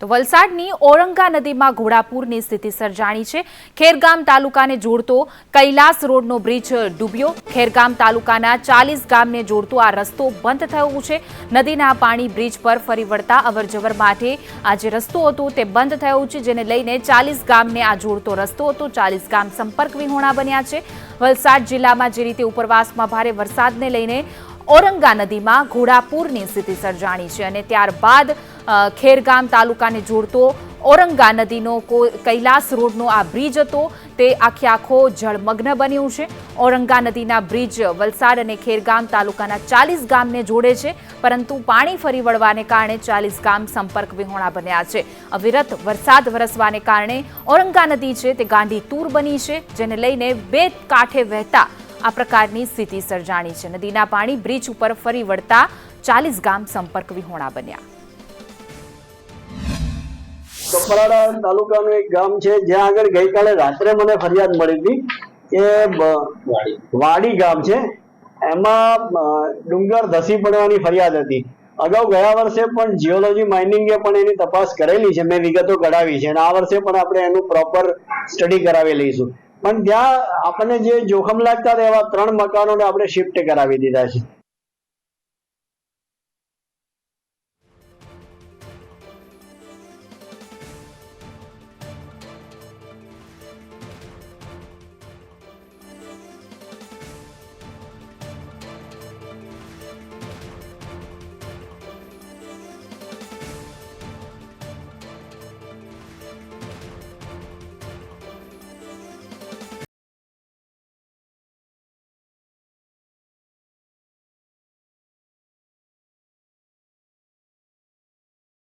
તો વલસાડની ઔરંગા નદીમાં ઘોડાપૂરની સ્થિતિ સર્જાણી છે. ખેરગામ તાલુકાને જોડતો કૈલાસ રોડનો બ્રિજ ડૂબ્યો. ખેરગામ તાલુકાના ચાલીસ ગામને જોડતો આ રસ્તો બંધ થયો છે. નદીના પાણી બ્રિજ પર ફરી વળતા અવરજવર માટે આ જે રસ્તો હતો તે બંધ થયો છે, જેને લઈને ચાલીસ ગામને આ જોડતો રસ્તો હતો. ચાલીસ ગામ સંપર્ક વિહોણા બન્યા છે. વલસાડ જિલ્લામાં જે રીતે ઉપરવાસમાં ભારે વરસાદને લઈને ઔરંગા નદીમાં ઘોડાપૂરની સ્થિતિ સર્જાણી છે અને ત્યારબાદ ખેરગામ તાલુકાને જોડતો ઔરંગા નદીનો કૈલાસ રોડનો આ બ્રિજ હતો. તે આખે આખો જળમગ્ન બન્યું છે. ઔરંગા નદીના બ્રિજ વલસાડ અને ખેરગામ તાલુકાના ચાલીસ ગામને જોડે છે. પરંતુ પાણી ફરી વળવાને કારણે ચાલીસ ગામ સંપર્ક વિહોણા બન્યા છે. અવિરત વરસાદ વરસવાને કારણે ઔરંગા નદી છે તે ગાંધી તૂર બની છે, જેને લઈને બે કાંઠે વહેતા આ પ્રકારની સ્થિતિ સર્જાણી છે. નદીના પાણી બ્રિજ ઉપર ફરી વળતા ચાલીસ ગામ સંપર્ક વિહોણા બન્યા. કપરાડા તાલુકાનું એક ગામ છે, જ્યાં આગળ ગઈકાલે રાત્રે મને ફરિયાદ મળી હતી કે વાડી ગામ છે. એમાં ડુંગર ધસી પડવાની ફરિયાદ હતી. અગાઉ ગયા વર્ષે પણ જીઓલોજી માઇનિંગે પણ એની તપાસ કરેલી છે, મેં વિગતો કઢાવી છે. અને આ વર્ષે પણ આપણે એનું પ્રોપર સ્ટડી કરાવી લઈશું. પણ ત્યાં આપણને જે જોખમ લાગતા હતા એવા ત્રણ મકાનોને આપણે શિફ્ટ કરાવી દીધા છે.